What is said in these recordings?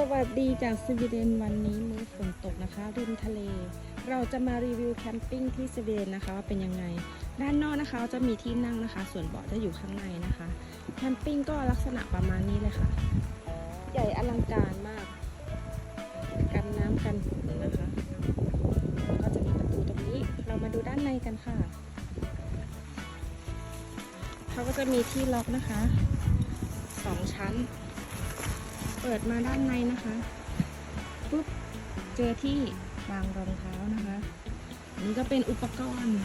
สวัสดีจากสวีเดนวันนี้มือฝนตกนะคะ ริมทะเล เราจะมารีวิวแคมปิ้งที่สวีเดนนะคะว่าเป็นยังไง ด้านนอกนะคะจะมีที่นั่งนะคะ ส่วนเบาะจะอยู่ข้างในนะคะ แคมปิ้งก็ลักษณะประมาณนี้เลยค่ะ ใหญ่อลังการมาก กันน้ำกันฝนนะคะแล้วก็จะมีประตูตรงนี้ เรามาดูด้านในกันค่ะเขาก็จะมีที่ล็อกนะคะสองชั้น ปิดมาด้านในนะคะปุ๊บเจอที่วางรองเท้านะคะนนี้ก็เป็นอุปกรณ์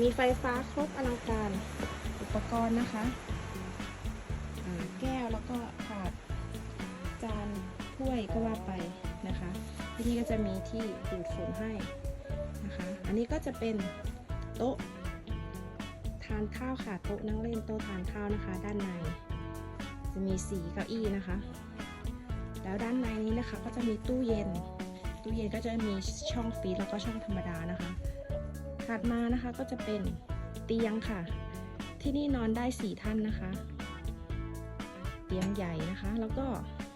มีไฟฟ้าครบอลังการ อุปกรณ์นะคะแก้วแล้วก็ถาดจานถ้วยก็ว่าไปนะคะ ที่นี่ก็จะมีที่ดูดฝนให้นะคะ อันนี้ก็จะเป็นโต๊ะทานข้าวค่ะโต๊ะนั่งเล่นโต๊ะทานข้าวนะคะ ด้านใน จะมีสีเก้าอี้นะคะ แล้วด้านในนี้นะคะก็จะมีตู้เย็น ตู้เย็นก็จะมีช่องฟรีซแล้วก็ช่องธรรมดานะคะ ถัดมานะคะก็จะเป็นเตียงค่ะ ที่นี่นอนได้สี่ท่านนะคะ เตียงใหญ่นะคะ แล้วก็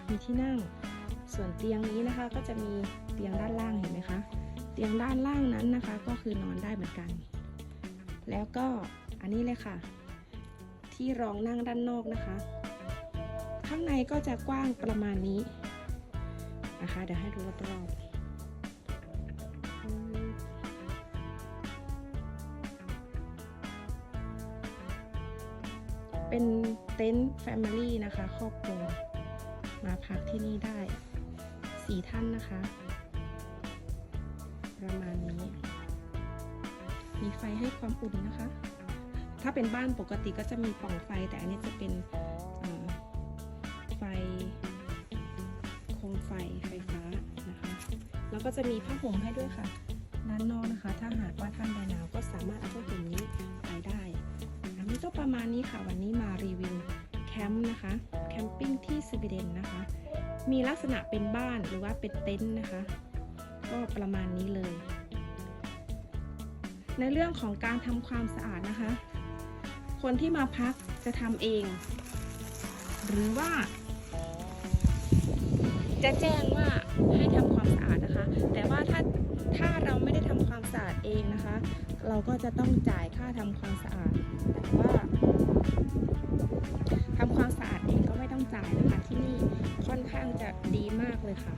มีที่นั่ง ส่วนเตียงนี้นะคะก็จะมีเตียงด้านล่างเห็นไหมคะ เตียงด้านล่างนั้นนะคะ ก็คือนอนได้เหมือนกัน แล้วก็อันนี้เลยค่ะ ที่รองนั่งด้านนอกนะคะ ข้างในก็จะกว้างประมาณนี้ นะคะ เดี๋ยวให้ดูรอบๆอืมเป็นเต็นท์แฟมิลี่นะคะ ครอบครัว มาพักที่นี่ได้สี่ท่านนะคะ ประมาณนี้ มีไฟให้ความอุ่นนะคะ ถ้าเป็นบ้านปกติก็จะมีปล่องไฟแต่อันนี้จะเป็น ฟไฟฟ้านะคะ แล้วก็จะมีผ้าห่มให้ด้วยค่ะ ด้านนอกนะคะ ถ้าหากว่าท่านใดหนาวก็สามารถเอาผ้าห่มนี้ไปได้นนี้ก็ประมาณนี้ค่ะ วันนี้มารีวิวแคมป์นะคะ แคมปิ้งที่สวีเดนนะคะ มีลักษณะเป็นบ้านหรือว่าเป็นเต็นท์นะคะ ก็ประมาณนี้เลย ในเรื่องของการทำความสะอาดนะคะ คนที่มาพักจะทำเอง หรือว่า จะแจ้งว่าให้ทำความสะอาดนะคะ แต่ว่าถ้าถ้าเราไม่ได้ทำความสะอาดเองนะคะ เราก็จะต้องจ่ายค่าทำความสะอาด แต่ว่าทำความสะอาดเองก็ไม่ต้องจ่ายนะคะที่นี่ค่อนข้างจะดีมากเลยค่ะ